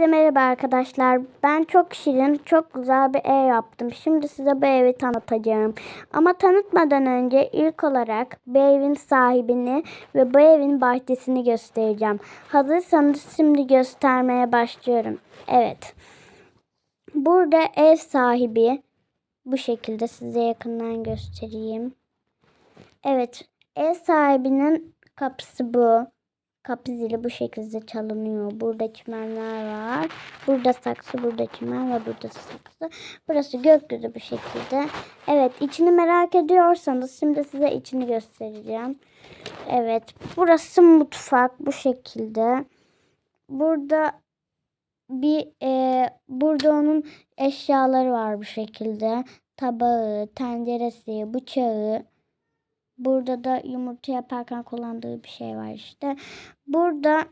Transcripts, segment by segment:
Hepinize merhaba arkadaşlar. Ben çok şirin, çok güzel bir ev yaptım. Şimdi size bu evi tanıtacağım. Ama tanıtmadan önce ilk olarak bu evin sahibini ve bu evin bahçesini göstereceğim. Hazırsanız şimdi göstermeye başlıyorum. Evet. Burada ev sahibi bu şekilde size yakından göstereyim. Evet, ev sahibinin kapısı bu. Kapı zili bu şekilde çalınıyor. Burada çimenler var. Burada saksı, burada çimen ve burada saksı. Burası gökyüzü bu şekilde. Evet, içini merak ediyorsanız şimdi size içini göstereceğim. Evet, burası mutfak bu şekilde. Burada bir e, burada onun eşyaları var bu şekilde. Tabağı, tenceresi, bıçağı. Burada da yumurta yaparken kullandığı bir şey var işte. Burada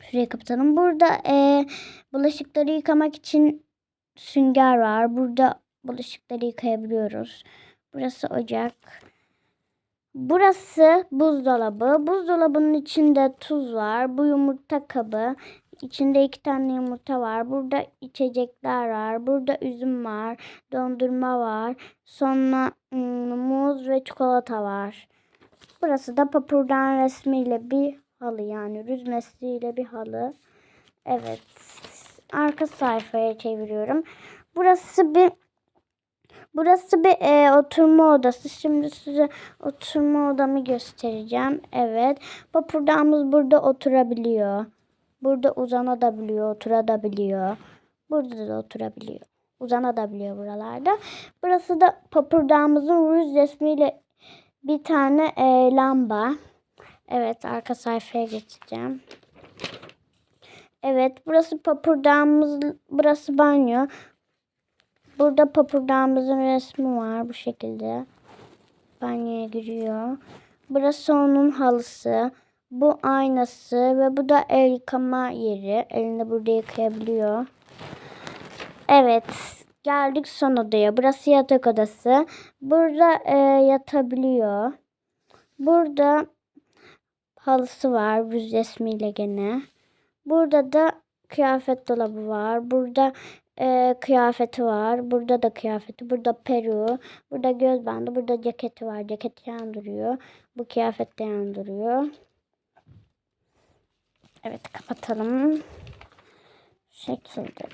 şurayı kapatalım. Burada e, bulaşıkları yıkamak için sünger var. Burada bulaşıkları yıkayabiliyoruz. Burası ocak. Burası buzdolabı. Buzdolabının içinde tuz var. Bu yumurta kabı. İçinde iki tane yumurta var. Burada içecekler var. Burada üzüm var. Dondurma var. Sonra ım, muz ve çikolata var. Burası da papurdan resmiyle bir halı yani rüzmesiyle bir halı. Evet. Arka sayfaya çeviriyorum. Burası bir Burası bir e, oturma odası. Şimdi size oturma odamı göstereceğim. Evet. Papurdağımız burada oturabiliyor. Burada uzanabiliyor, oturabiliyor. Burada da oturabiliyor. Uzanabiliyor buralarda. Burası da papurdağımızın rüz resmiyle bir tane e, lamba. Evet arka sayfaya geçeceğim. Evet burası papurdağımız, burası banyo. Burada papurdağımızın resmi var bu şekilde. Banyoya giriyor. Burası onun halısı. Bu aynası ve bu da el yıkama yeri. Elini burada yıkayabiliyor. Evet. Geldik son odaya. Burası yatak odası. Burada e, yatabiliyor. Burada halısı var. Yüz resmiyle gene. Burada da kıyafet dolabı var. Burada e, kıyafeti var. Burada da kıyafeti. Burada peru. Burada göz bandı. Burada ceketi var. Ceketi yandırıyor. Bu kıyafet de yandırıyor. Evet kapatalım. Şekilde.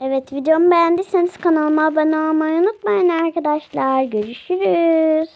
Evet videomu beğendiyseniz kanalıma abone olmayı unutmayın arkadaşlar. Görüşürüz.